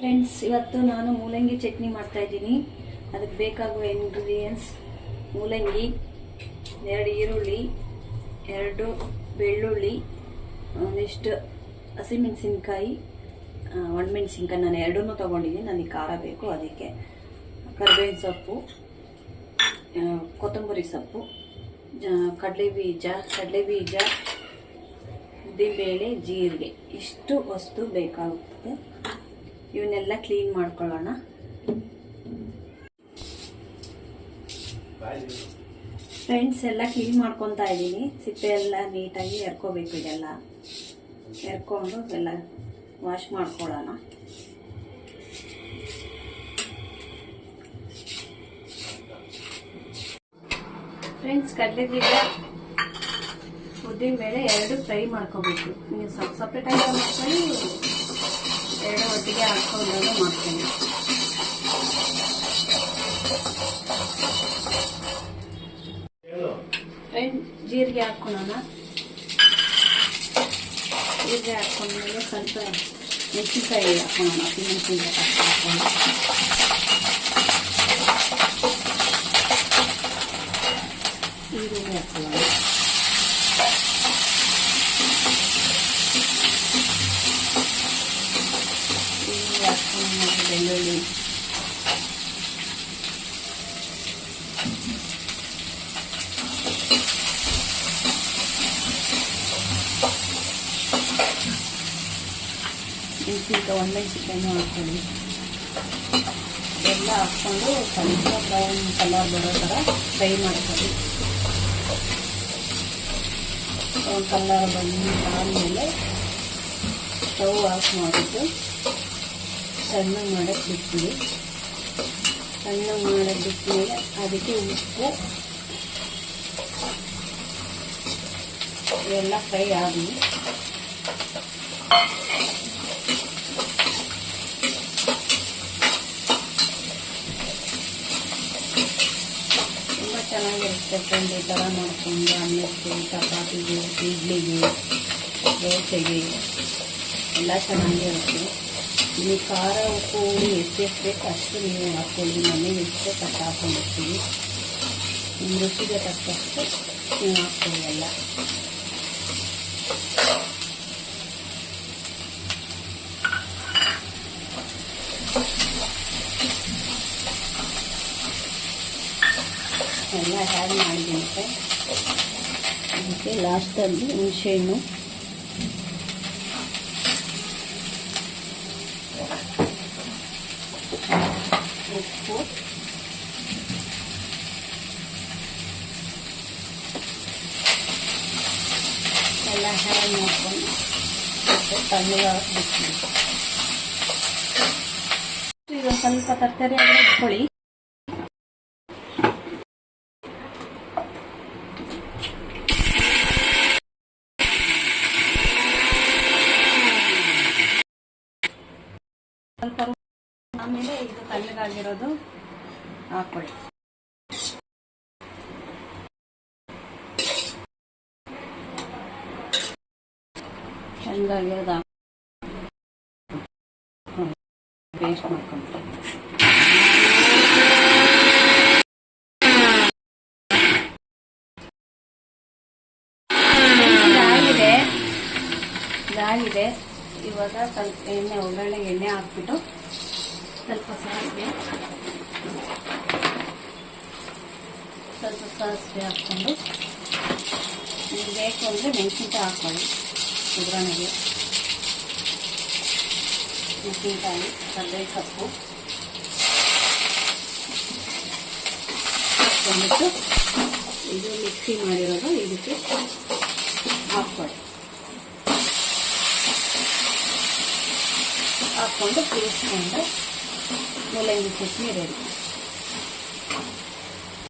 Friends ಇವತ್ತು ನಾನು ಮೂಲಂಗಿ ಚಟ್ನಿ ಮಾಡ್ತಾ ಇದ್ದೀನಿ. ಅದಕ್ಕೆ ಬೇಕಾಗುವ ಇಂಗ್ರೀಡಿಯೆಂಟ್ಸ್ ಮೂಲಂಗಿ, ಎರಡು ಈರುಳ್ಳಿ, ಎರಡು ಬೆಳ್ಳುಳ್ಳಿ, ಒಂದಿಷ್ಟು ಹಸಿಮೆಣಸಿನ್ಕಾಯಿ ಒಣಮೆಣಸಿನ್ಕಾಯಿ ನಾನು ಎರಡನ್ನೂ ತೊಗೊಂಡಿದ್ದೀನಿ. ನನಗೆ ಖಾರ ಬೇಕು, ಅದಕ್ಕೆ ಕರ್ಬೇವಿನ ಸೊಪ್ಪು ಕೊತ್ತಂಬರಿ ಸೊಪ್ಪು ಕಡಲೆ ಬೀಜ ಕಡಲೆ ಬೀಜ ಉದ್ದಿನಬೇಳೆ, ಜೀರಿಗೆ. ಇಷ್ಟು ವಸ್ತು ಬೇಕಾಗುತ್ತದೆ ಇವನ್ನೆಲ್ಲ ಕ್ಲೀನ್ ಮಾಡ್ಕೊಳ್ಳೋಣ. ಫ್ರೆಂಡ್ಸ್ ಎಲ್ಲ ಕ್ಲೀನ್ ಮಾಡ್ಕೊತಾ ಇದ್ದೀನಿ. ಸಿಪ್ಪೆ ಎಲ್ಲ ನೀಟಾಗಿ ಎರ್ಕೋಬೇಕು ಇದೆಲ್ಲ. ಎರ್ಕೊಂಡು ಎಲ್ಲ ವಾಶ್ ಮಾಡ್ಕೊಳ್ಳೋಣ. ಫ್ರೆಂಡ್ಸ್ ಕಡಲೆ ಬೀಜ ಉದ್ದಿನ ಬೇಳೆ ಎರಡು ಫ್ರೈ ಮಾಡ್ಕೋಬೇಕು. ನೀವು ಸ್ವಲ್ಪ ಸಪ್ರೇಟಾಗಿ ಮಾಡ್ಕೊಳ್ಳಿ ಎರಡು ಒಟ್ಟಿಗೆ ಹಾಕೊಂಡು ಮಾಡ್ತೀನಿ ಜೀರಿಗೆ ಹಾಕೊಳ್ಳೋಣ ಜೀರಿಗೆ ಹಾಕೊಂಡ್ಮೇಲೆ ಸ್ವಲ್ಪ ಮೆಣಸಿನ್ಕಾಯಿ ಹಾಕ್ಕೊಳ್ಳೋಣ ಹಸಿಮೆಣಸಿನ್ಕಾಯಿ ಹಾಕ್ಕೊಂಡು ಈರುಳ್ಳಿ ಹಾಕ್ಕೊಳ್ಳೋಣ ಈರುಳ್ಳಿ ಹಾಕ್ಕೊಂಡು ಈಗ ಒಳ್ಳೆ ಒಣಮೆಣಸಿನ್ಕಾಯಿನೂ ಹಾಕ್ಕೊಳ್ಳಿ ಎಲ್ಲ ಹಾಕ್ಕೊಂಡು ಸ್ವಲ್ಪ ಬ್ರೌನ್ ಕಲರ್ ಬರೋ ಥರ ಫ್ರೈ ಮಾಡ್ಕೊಳ್ಳಿ. ಕಲರ್ ಬಂದಾದಮೇಲೆ ಸ್ಟವ್ ಆಫ್ ಮಾಡಿಬಿಟ್ಟು ಸಣ್ಣಗೆ ಮಾಡೋಕ್ಕೆ ಬಿಟ್ಬಿಡಿ ಸಣ್ಣಗೆ ಮಾಡೋಕ್ಕೆ ಬಿಟ್ಮೇಲೆ ಅದಕ್ಕೆ ಉಪ್ಪು ಇವೆಲ್ಲ ಫ್ರೈ ಆಗಲಿ ತುಂಬ ಚೆನ್ನಾಗಿರುತ್ತೆ ಫ್ರೆಂಡ್ ಈ ಥರ ಮಾಡಿಕೊಂಡು ಅನ್ನಕ್ಕೆ ಚಪಾತಿಗೆ ಇಡ್ಲಿಗೆ ದೋಸೆಗೆ ಎಲ್ಲ ಚೆನ್ನಾಗಿರುತ್ತೆ ನೀವು ಖಾರ, ಉಪ್ಪು ಹುಳಿ ಎಷ್ಟೆಷ್ಟು ಬೇಕು ಅಷ್ಟು ನೀವು ಹಾಕ್ಕೊಳ್ಳಿ. ಮನೇಲಿ ಎಷ್ಟು ಕಟ್ ಹಾಕೊಂಡಿರ್ತೀವಿ ನಿಮ್ಮ ರುಚಿಗೆ ತಕ್ಕಷ್ಟು ನೀವು ಹಾಕ್ಕೊಳ್ಳಿ ಎಲ್ಲ. ಎಲ್ಲ ಹ್ಯಾಡ್ ಮಾಡಿದಂತೆ ಅದಕ್ಕೆ ಲಾಸ್ಟಲ್ಲಿ ಹುಣಸೆಹಣ್ಣು ಉಪ್ಪು ಎಲ್ಲ ಹ್ಯಾಡ್ ಮಾಡ್ಕೊಂಡು ಮತ್ತೆ ತಣ್ಣಗೆ ಬಿಡ್ತೀವಿ ಈಗ ಸ್ವಲ್ಪ ತರಕಾರಿ ಎಲ್ಲ ಇಟ್ಕೊಳ್ಳಿ ಸ್ವಲ್ಪ ಆಮೇಲೆ ಇದು ತಣ್ಣಗಾಗಿರೋದು ಹಾಕೊಳ್ಳಿ. ತಣ್ಣಗಾಗಿರೋದು ಪೇಸ್ಟ್ ಮಾಡ್ಕೊಂಡ್ರೆ ಇದಾಗಿದೆ. ಇದಾಗಿದೆ. ಇವಾಗ ಸ್ವಲ್ಪ ಎಣ್ಣೆ, ಒಗ್ಗರಣೆಗೆ ಎಣ್ಣೆ ಹಾಕ್ಬಿಟ್ಟು ಸ್ವಲ್ಪ ಸಾಸಿವೆ ಸ್ವಲ್ಪ ಸಾಸಿವೆ ಹಾಕ್ಕೊಂಡು ನಿಮ್ಗೆ ಬೇಕು ಅಂದರೆ ಮೆಣಸಿನ್ಕಾಯಿ ಹಾಕ್ಕೊಳ್ಳಿ ಒಗ್ಗರಣೆಗೆ ಮೆಣಸಿನ್ಕಾಯಿ ಕಡಲೆ ಸೊಪ್ಪು ಹಾಕ್ಕೊಂಡ್ಬಿಟ್ಟು ಇದು ಮಿಕ್ಸಿ ಮಾಡಿರೋದು, ಇದಕ್ಕೆ ಹಾಕ್ಕೊಳ್ಳಿ. ಹಾಕ್ಕೊಂಡು ಕೂರಿಸ್ಕೊಂಡು ಮೂಲಂಗಿ ಚಟ್ನಿ ರೆಡಿ.